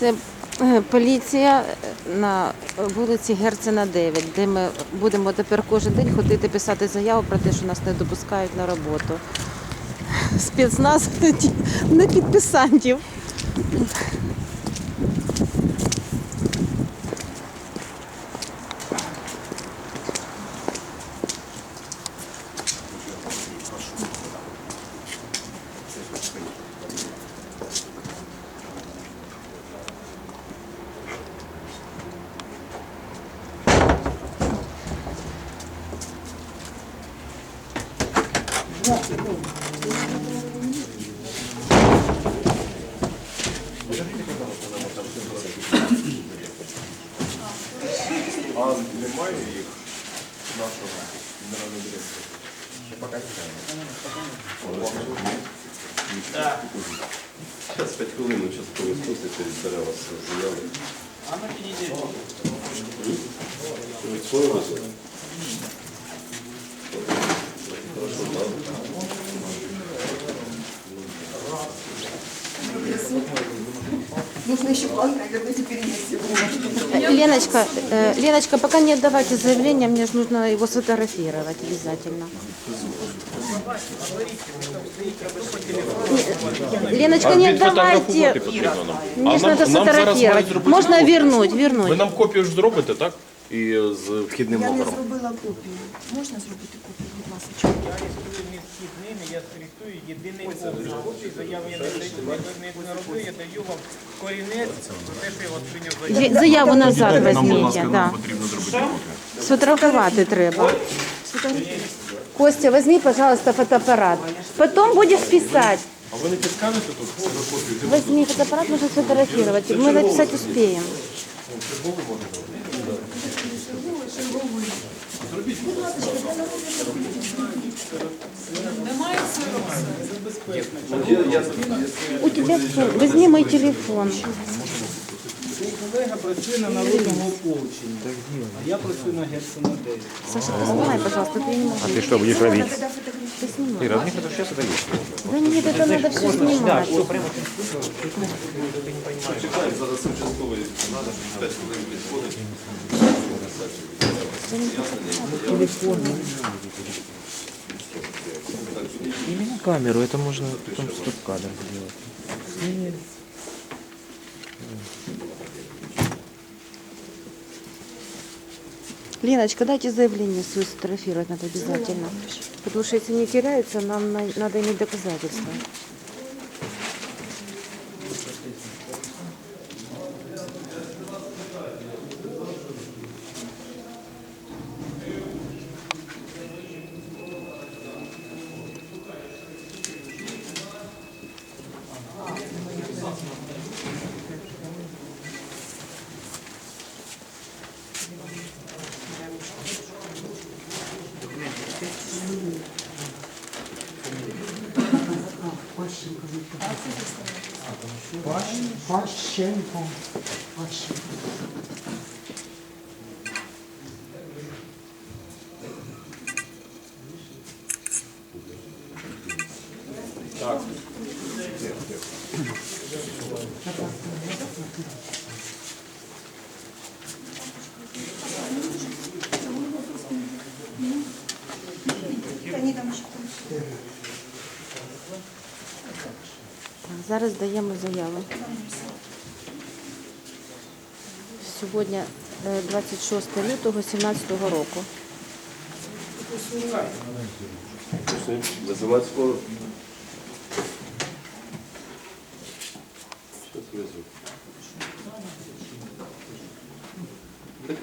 Це е, поліція на вулиці Герцена 9, де ми будемо тепер кожен день ходити писати заяву про те, що нас не допускають на роботу. Спецназ не підписантів. А немає їх нашого генерального директора? Ще поки Зараз 5 хвилин участковий спуститься і збере вас заяви. Ви від свого розвитку? Хорошо, так. Нужно еще план, наверное, теперь есть его. Э, Леночка, э, Леночка, пока не отдавайте заявление, мне же нужно его сфотографировать обязательно. Не- Леночка, не відфотографувати отдавайте. потрібно нам. Мне А же нам, надо нам зараз мають сфотографировать. зробити Можно копію. вернуть, Ви вернуть. нам копію ж зробите, так? І з вхідним Я не номером. зробила копію. Можна зробити копію, будь Ласка? Я реєструю необхідними, я скоректую єдиний облік копії, заяви я не даю, не, не роблю, я даю вам корінець, те, що я вас прийняв заяву. Є- Заяву назад Нам, будь візьміть. ласка, Да. нам потрібно зробити копію. Сфотографувати треба. Костя, возьми, пожалуйста, фотоаппарат. Потом будешь писать. А ви не підскажете тут копію? Возьми фотоаппарат, можно сфотографировать. Мы написать успеем. У тебя фон. Возьми мой телефон. Колега працює на народному ополченні, а я працюю на Герцена 9. Саша, поснимай, пожалуйста, ты не можешь. Ты что будешь ловить? Ты снимай. Ира, мне это сейчас это есть. Да нет, это надо все снимать. Чекаємо, зараз участковий надо, 5 хвилин підходить. Именно камеру, это можно потом стоп-кадр сделать. Леночка, дайте заявление свое сфотографировать надо обязательно. Потому что если не теряется, нам на- надо иметь доказательства. Пащенко. Пащенко. Они Зараз даємо заяву. Сьогодні е, 26 лютого 2017 року. Визивати скоро.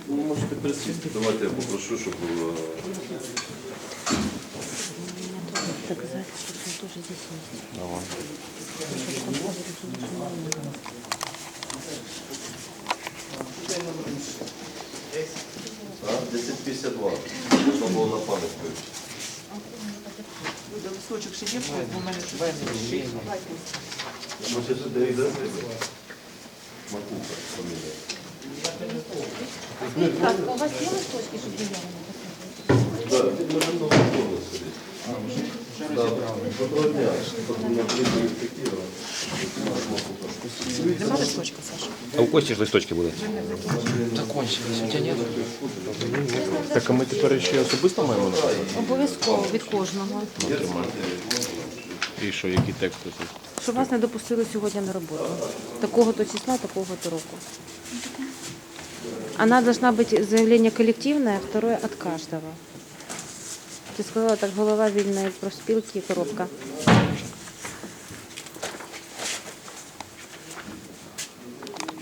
Можете присісти, давайте я попрошу, щоб е, тоже здесь есть. а, 1052. Можна було на пам'ять вивчити. листочок ще є, бо в мене тут Може, це де йде? Макуха, фамілія. У вас є листочки, щоб заяву написати? Так, під Мариною Миколою сидить. Доброго дня. А у Кості ж листочки були. Закончились. У тебя нет? Так а ми тепер ще особисто маємо написати? Обов'язково від кожного. І що, які тексти тут? Щоб вас не допустили сьогодні на роботу. Такого-то числа, такого-то року. Она должна быть заявление коллективное, а второе от каждого. Ты сказала так, голова вільна, вільної профспілки, коробка.